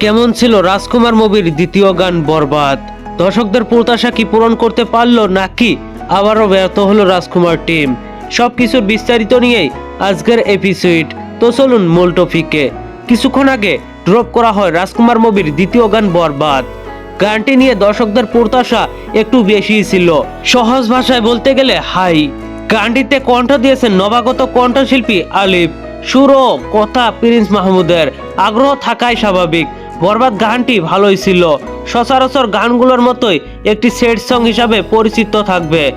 কেমন ছিল রাজকুমার মুভির দ্বিতীয় গান বরবাদ? দর্শকদের প্রত্যাশা কি পূরণ করতে পারল নাকি আবারও ব্যর্থ হলো রাজকুমার টিম? সবকিছুর বিস্তারিত নিয়েই আজকের এপিসোড তো চলুন মূল কিছুক্ষণ আগে ড্রপ করা হয় রাজকুমার মুভির দ্বিতীয় গান বরবাদ। গানটি নিয়ে দর্শকদের প্রত্যাশা একটু বেশি ছিল। সহজ ভাষায় বলতে গেলে, হাই। গানটিতে কণ্ঠ দিয়েছেন নবাগত কণ্ঠশিল্পী আলিফ। সুর কথা প্রিন্স মাহমুদের। আগ্রহ থাকাই স্বাভাবিক। বরবাদ গানটি ভালোই ছিল। সচরাচর গানগুলোর মতোই একটি সেট সং হিসাবে পরিচিত থাকবে।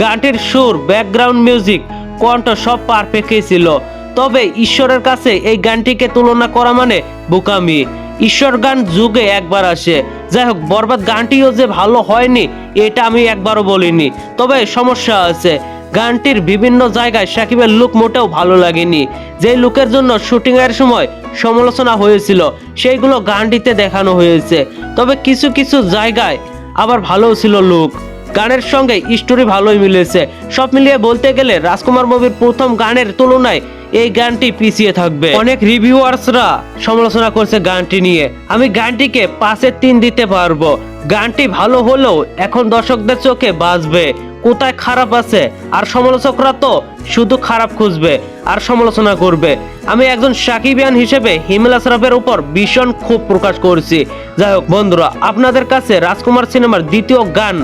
গানটির সুর ব্যাকগ্রাউন্ড মিউজিক কণ্ঠ সব পারফেক্টই ছিল। তবে ঈশ্বরের কাছে এই গানটিকে তুলনা করা মানে বোকামি। ঈশ্বর গান যুগে একবার আসে। যাই হোক, বরবাদ গানটিও যে ভালো হয়নি, এটা আমি একবারও বলিনি। তবে সমস্যা আছে। গানটির বিভিন্ন জায়গায় সাকিবের লুক মোটেও ভালো লাগেনি। যে লুকের জন্য শুটিং এর সময় সমালোচনা হয়েছিল, সেইগুলো গানটিতে দেখানো হয়েছে। তবে কিছু কিছু জায়গায় আবার ভালোও ছিল লুক গানের সঙ্গে স্টোরি ভালোই মিলেছে। সব মিলিয়ে বলতে গেলে রাজকুমার মুভির প্রথম গানের তুলনায় এই গানটি পিছিয়ে থাকবে। অনেক রিভিউয়ার্সরা সমালোচনা করছে গানটি নিয়ে। আমি গানটিকে পাঁচের তিন দিতে পারব। গানটি ভালো হলেও এখন দর্শকদের চোখে বাজবে কোথায় খারাপ আছে? আর সমালোচকরা তো শুধু খারাপ খুঁজবে আর সমালোচনা করবে। আমি একজন সাকিবিয়ান হিসেবে হিমেল আশরাফের উপর ভীষণ ক্ষোভ প্রকাশ করছি। যাই হোক বন্ধুরা, আপনাদের কাছে রাজকুমার সিনেমার দ্বিতীয় গান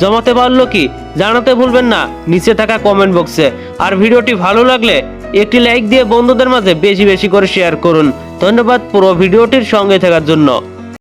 জমাতে পারল কি জানাতে ভুলবেন না, নিচে থাকা কমেন্ট বক্সে আর ভিডিওটি ভালো লাগলে একটি লাইক দিয়ে বন্ধুদের মাঝে বেশি বেশি করে শেয়ার করুন। ধন্যবাদ পুরো ভিডিওটির সঙ্গে থাকার জন্য।